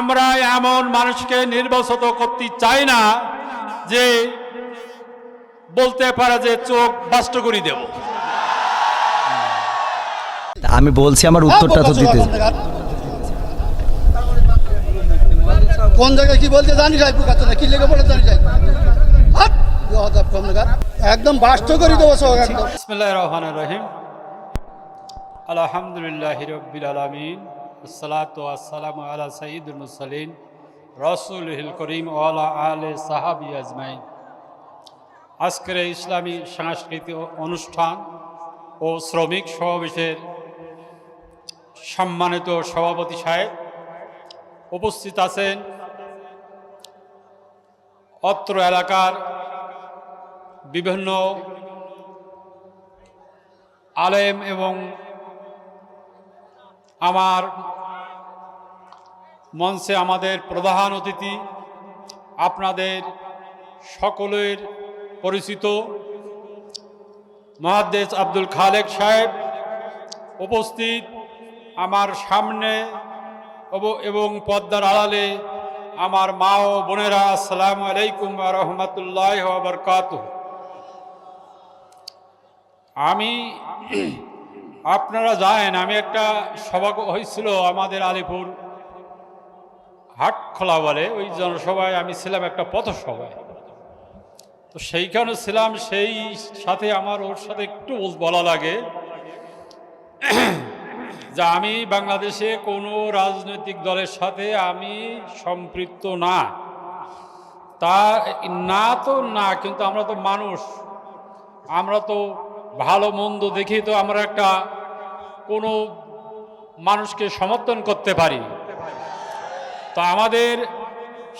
আমরা এমন মানুষকে নির্বাচিত করতে চাই না যে বলতে পারে যে চোখ বাষ্ট করে দেব। আমি বলছি আমার উত্তরটা তো দিতে। কোন জায়গায় কি বলতে জানি যাই পুকাতে না কি লেগে বলে জানি যাই। একদম বাস্ত করে দেবো সব একদম। বিসমিল্লাহির রহমানির রহিম। আলহামদুলিল্লাহি রাব্বিল আলামিন। ওয়াসসালামু আলা সাইয়্যিদুল মুরসালিন, রাসূলুল করিম ওয়া আলা সাহাবি আজমাইন। আজকের ইসলামী সাংস্কৃতিক অনুষ্ঠান ও শ্রমিক সমাবেশের সম্মানিত সভাপতি সাহেব উপস্থিত আছেন অত্র এলাকার বিভিন্ন আলেম এবং আমার মঞ্চে আমাদের প্রধান অতিথি, আপনাদের সকলের পরিচিত মহাদ্দেশ আব্দুল খালেক সাহেব উপস্থিত আমার সামনে এবং পদ্মার আড়ালে আমার মা ও বোনেরা, আসসালামু আলাইকুম রহমতুল্লাহ বরকাত আমি আপনারা জানেন, আমি একটা সভা হয়েছিল আমাদের আলিপুর হাটখোলা বলে, ওই জনসভায় আমি ছিলাম একটা পথসভায়। তো সেইখানে ছিলাম, সেই সাথে আমার ওর সাথে একটু বলা লাগে যে আমি বাংলাদেশে কোনো রাজনৈতিক দলের সাথে আমি সম্পৃক্ত না। তা না তো না, কিন্তু আমরা তো মানুষ। আমরা তো ভালো মন্দ দেখি তো আমরা একটা কোনো মানুষকে সমর্থন করতে পারি। তো আমাদের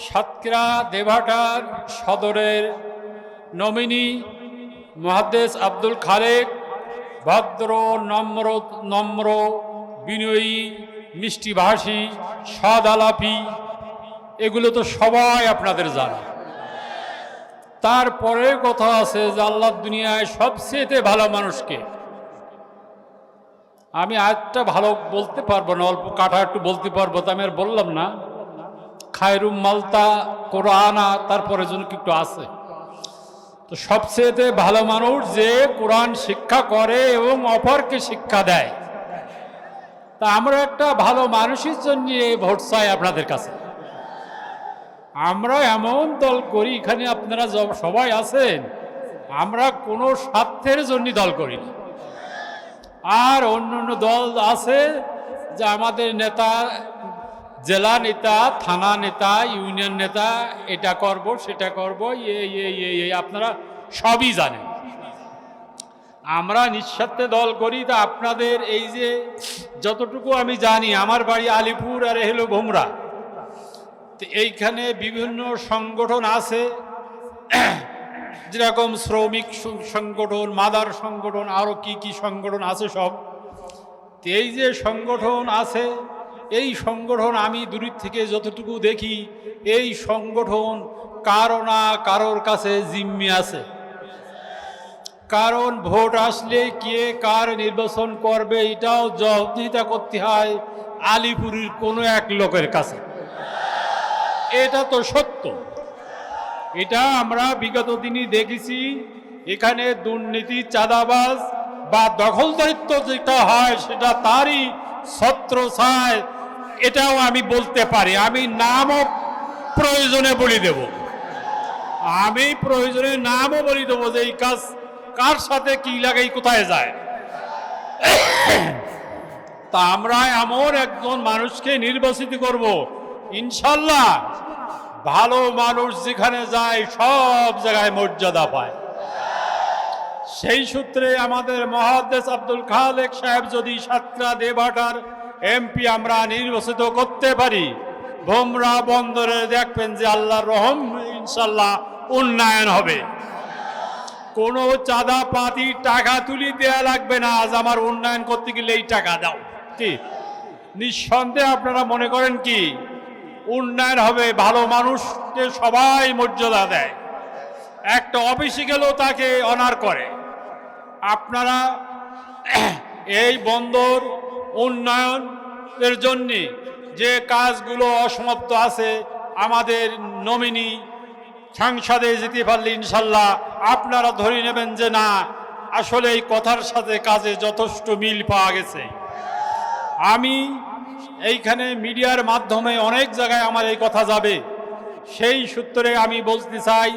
সাতক্ষীরা দেভাটার সদরের নমিনি মহাদ্দেশ আব্দুল খালেক, ভদ্র, নম্র নম্র, বিনয়ী মিষ্টিভাষী সদ আলাপি, এগুলো তো সবাই আপনাদের জানা। তারপরে কথা আছে যে আল্লাহ দুনিয়ায় সবচেয়ে ভালো মানুষকে। আমি আরেকটা ভালো বলতে পারব না, অল্প কাঠা একটু বলতে পারব, তা আমি আর বললাম না। খায়রুম মালতা, কোরআনা তারপরে কি একটু আছে। তো সবচেয়ে ভালো মানুষ যে কোরআন শিক্ষা করে এবং অপরকে শিক্ষা দেয়। তা আমরা একটা ভালো মানুষের জন্য ভোট চাই আপনাদের কাছে। আমরা এমন দল করি, এখানে আপনারা সবাই আছেন, আমরা কোনো স্বার্থের জন্য দল করি না। আর অন্য অন্য দল আছে, যে আমাদের নেতা, জেলা নেতা, থানা নেতা, ইউনিয়ন নেতা, এটা করব, সেটা করব, এ এই আপনারা সবই জানেন। আমরা নিঃস্বার্থে দল করি, তা আপনাদের এই যে যতটুকু আমি জানি, আমার বাড়ি আলিপুর আর এ হলো ভোমরা। তো এইখানে বিভিন্ন সংগঠন আছে। যেরকম শ্রমিক সংগঠন, মাদার সংগঠন আরও কি কি সংগঠন আছে সব। তো এই যে সংগঠন আছে, এই সংগঠন আমি দূরের থেকে যতটুকু দেখি, এই সংগঠন কারও না কারোর কাছে জিম্মি আছে। কারণ ভোট আসলে কে কার নির্বাচন করবে, এটাও জবাবদিহিতা করতে হয় আলিপুরের কোনো এক লোকের কাছে। এটা তো সত্য। এটা আমরা বিগত দিনই দেখেছি, এখানে দুর্নীতি, চাঁদাবাজ বা দখলদারিত্ব যেটা হয়, সেটা তারই ছত্র ছায়। এটাও আমি বলতে পারি, আমি নামও প্রয়োজনে বলি দেব। আমি প্রয়োজনে নামও বলি দেবো যে এই কাজ কার সাথে কি লাগাই কোথায় যায়। তা আমরা এমন একজন মানুষকে নির্বাচিত করব ইনশাল্লাহ ভালো মানুষ যেখানে যায়, সব জায়গায় মর্যাদা পায়। সেই সূত্রে আমাদের মহাদেশ আব্দুল খালেক সাহেব যদি সাতক্ষীরা দেবাটার এমপি আমরা নির্বাচিত করতে পারি, ভোমরা বন্দরে দেখবেন যে আল্লাহর রহম ইনশাল্লাহ উন্নয়ন হবে। কোনো চাঁদা পাতি টাকা তুলি দেয়া লাগবে না, আজ আমার উন্নয়ন করতে গেলে এই টাকা দাও। কি? নিঃসন্দেহে আপনারা মনে করেন কি? উন্নয়ন হবে, ভালো মানুষকে সবাই মর্যাদা দেয়। একটা অফিসে গেলেও তাকে অনার করে। আপনারা এই বন্দর উন্নয়নের জন্যে যে কাজগুলো অসমাপ্ত আছে, আমাদের নমিনি সংসদে যেতে পারলে ইনশাল্লাহ আপনারা ধরে নেবেন যে না, আসলে এই কথার সাথে কাজে যথেষ্ট মিল পাওয়া গেছে। আমি এইখানে মিডিয়ার মাধ্যমে অনেক জায়গায় আমার এই কথা যাবে। সেই সূত্রে আমি বলতে চাই,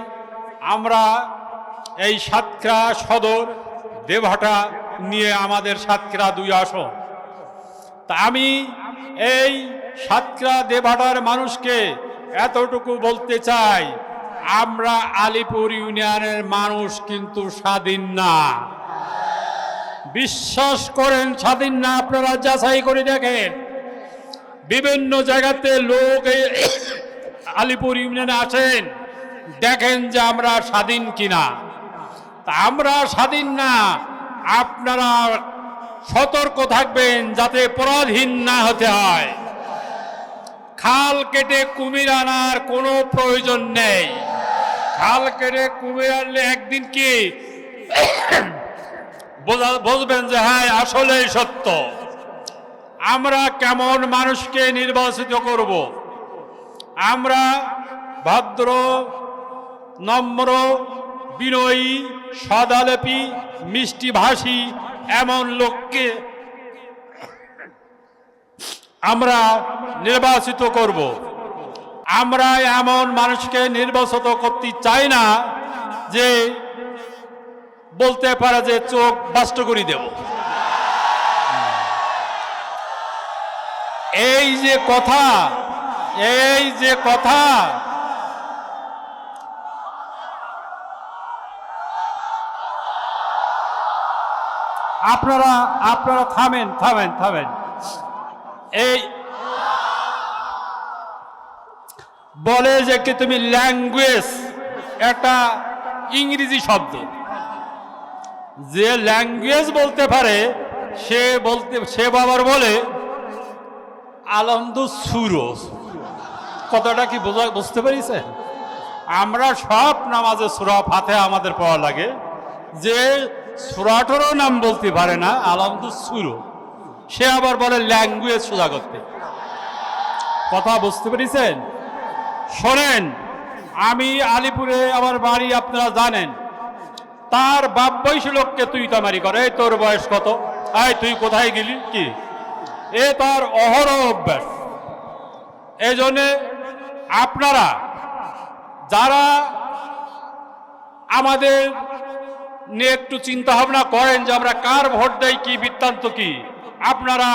আমরা এই সাতক্ষীরা সদর দেবহাটা নিয়ে আমাদের সাতক্ষীরা দুই আসন। তা আমি এই সাতক্ষীরা দেবহাটার মানুষকে এতটুকু বলতে চাই, আমরা আলিপুর ইউনিয়নের মানুষ কিন্তু স্বাধীন না। বিশ্বাস করেন, স্বাধীন না, আপনারা যাচাই করে দেখেন। বিভিন্ন জায়গাতে লোক আলিপুর ইউনিয়নে আসেন দেখেন যে আমরা স্বাধীন কিনা। তা আমরা স্বাধীন না, আপনারা সতর্ক থাকবেন যাতে পরাধীন না হতে হয়। খাল কেটে কুমির আনার কোনো প্রয়োজন নেই। খাল কেটে কুমির আনলে একদিন কি বুঝবেন যে হ্যাঁ আসলেই সত্য। আমরা কেমন মানুষকে নির্বাচিত করব? আমরা ভদ্র, নম্র, বিনয়ী, সদালেপি, মিষ্টিভাষী এমন লোককে আমরা নির্বাচিত করব। আমরা এমন মানুষকে নির্বাচিত করতে চাই না যে বলতে পারে যে চোখ বাষ্ট করে দেব। এই যে কথা, এই যে কথা। আপনারা আপনারা থামেন থামেন থামেন। এই বলে যে কি তুমি ল্যাঙ্গুয়েজ, একটা ইংরেজি শব্দ। যে ল্যাঙ্গুয়েজ বলতে পারে, সে বলতে, সে বাবার বলে আলমদু সুরো। কথাটা কি বোঝা, বুঝতে পারিছে? আমরা সব নামাজে সুরা ফাতে আমাদের পড়া লাগে। যে সুরাটারও নাম বলতে পারে না আলমদু সুরো। সে আবার বলে ল্যাঙ্গুয়েজ সোজা করতে। কথা বুঝতে পেরেছেন? শোনেন, আমি আলিপুরে আমার বাড়ি আপনারা জানেন। তার বাপ বয়সী লোককে তুই তামারি করে। এই তোর বয়স কত? আয় তুই কোথায় গেলি? কি? এ তার অহরহ অভ্যাস। এই জন্যে আপনারা, যারা আমাদের নিয়ে একটু চিন্তা ভাবনা করেন যে আমরা কার ভোট দেয় কি বৃত্তান্ত কি, আপনারা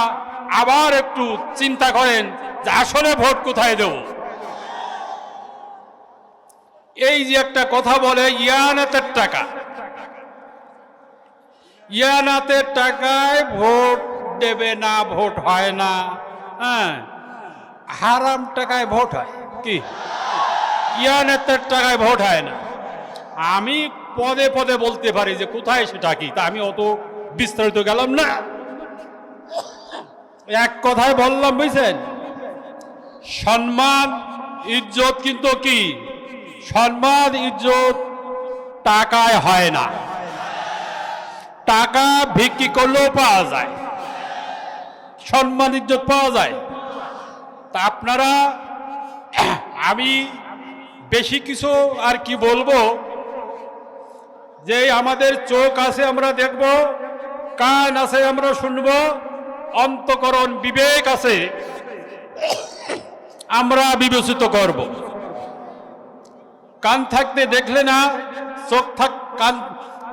আবার একটু চিন্তা করেন যে আসলে ভোট কোথায় দেব। এই যে একটা কথা বলে, ইয়ানাতের টাকা। ইয়ানাতের টাকায় ভোট দেবে না, ভোট হয় না। হ্যাঁ। হারাম টাকায় ভোট হয়। কি? ইয়ানাতের টাকায় ভোট হয় না। আমি পদে পদে বলতে পারি যে কোথায় সেটা কি? তা আমি অত বিস্তারিত গেলাম না। এক কথায় বললাম, বুঝছেন? সম্মান, ইজ্জত কিন্তু কি? সম্মান, ইজ্জত টাকায় হয় না। টাকা বিক্রি করলেও পাওয়া যায়, সম্মান, ইজ্জত পাওয়া যায়। তা আপনারা, আমি বেশি কিছু আর কি বলব, যে আমাদের চোখ আছে আমরা দেখব, কান আছে আমরা শুনব, অন্তকরণ বিবেক আছে, আমরা বিবেচিত করব। কান থাকতে দেখলে না, চোখ থাক, কান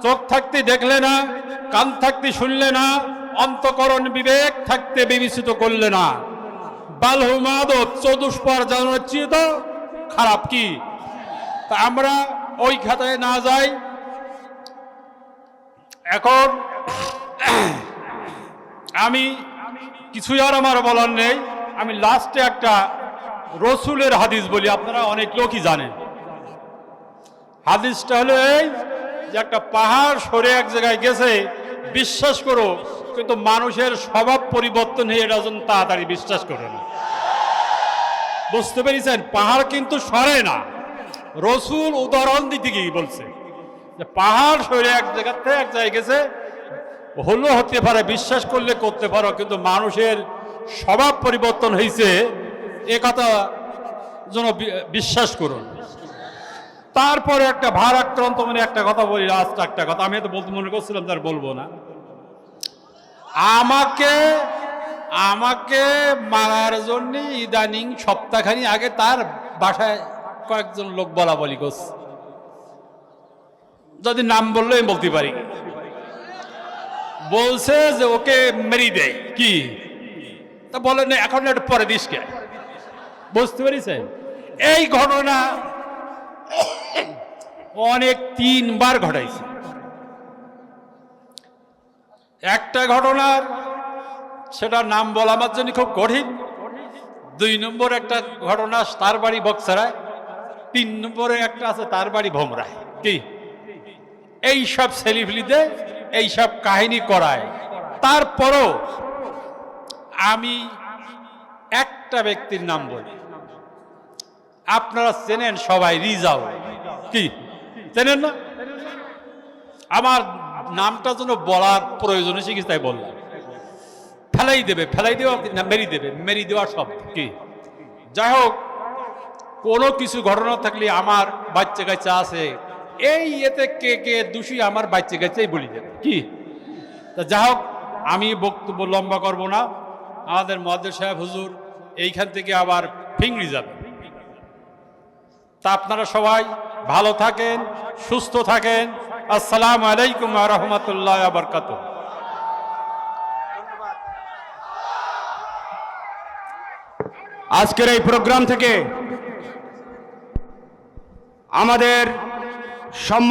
চোখ থাকতে দেখলে না, কান থাকতে শুনলে না, অন্তকরণ বিবেক থাকতে বিবেচিত করলে না। বালহুমাদত চতুষ্পর জানার চেয়ে তো খারাপ কি? তা আমরা ওই খাতায় না যাই। এখন আমি কিছুই আর আমার বলার নেই। আমি লাস্টে একটা রসুলের হাদিস বলি, আপনারা অনেক লোকই জানেন। হাদিসটা হলো এই যে একটা পাহাড় সরে এক জায়গায় গেছে, বিশ্বাস করো, কিন্তু মানুষের স্বভাব পরিবর্তন হয়ে এটা যেন তাড়াতাড়ি বিশ্বাস করে না। বুঝতে পেরেছেন? পাহাড় কিন্তু সরে না। রসুল উদাহরণ দিতে গিয়ে বলছে যে, পাহাড় সরে এক জায়গা থেকে এক জায়গায় গেছে হলো হতে পারে, বিশ্বাস করলে করতে পারো, কিন্তু মানুষের স্বভাব পরিবর্তন হয়েছে এ কথা যেন বিশ্বাস করুন। তারপরে একটা ভারাক্রান্ত মানে একটা কথা বলি লাস্ট একটা কথা। আমি তো বলতে মনে করছিলাম তার বলব না। আমাকে আমাকে মারার জন্য ইদানিং সপ্তাহখানি আগে তার বাসায় কয়েকজন লোক বলা বলি করছে। যদি নাম বলল আমি বলতে পারি। বলছে যে ওকে মেরি দেয় কি? তা বলে না, এখন একটু পরে দিস কে। বুঝতে পেরেছেন? এই ঘটনা অনেক তিনবার ঘটাইছে। একটা ঘটনার, সেটার নাম বলা আমার জন্য খুব কঠিন। দুই নম্বর একটা ঘটনা তার বাড়ি বক্সারায় তিন নম্বরে একটা আছে তার বাড়ি ভোমরায়। কি? এই সব সেলিফিলিতে, এই সব কাহিনী করায়। তারপরও আমি একটা ব্যক্তির নাম বলি। আপনারা চেনেন সবাই রিজাউ কি? চেনেন না? আমার নামটা যেন বলার প্রয়োজন তাই বললাম ফেলাই দেবে, ফেলাই দেওয়া না, মেরি দেবে, মেরি দেওয়া সব। কি? যাই হোক, কোনো কিছু ঘটনা থাকলে আমার বাচ্চা কাচ্চা আছে, এই এতে কে কে দোষী আমার বাচ্চা কাচ্চাই বলি দেবে কি? তা যা হোক, আমি বক্তব্য লম্বা করব না। আমাদের মহাদেব সাহেব হুজুর এইখান থেকে আবার ফিংড়ি যাবে। তা আপনারা সবাই ভালো থাকেন সুস্থ থাকেন। আসসালাম আলাইকুম রহমতুল্লাহ আবরকাত আজকের এই প্রোগ্রাম থেকে আমাদের সম্মান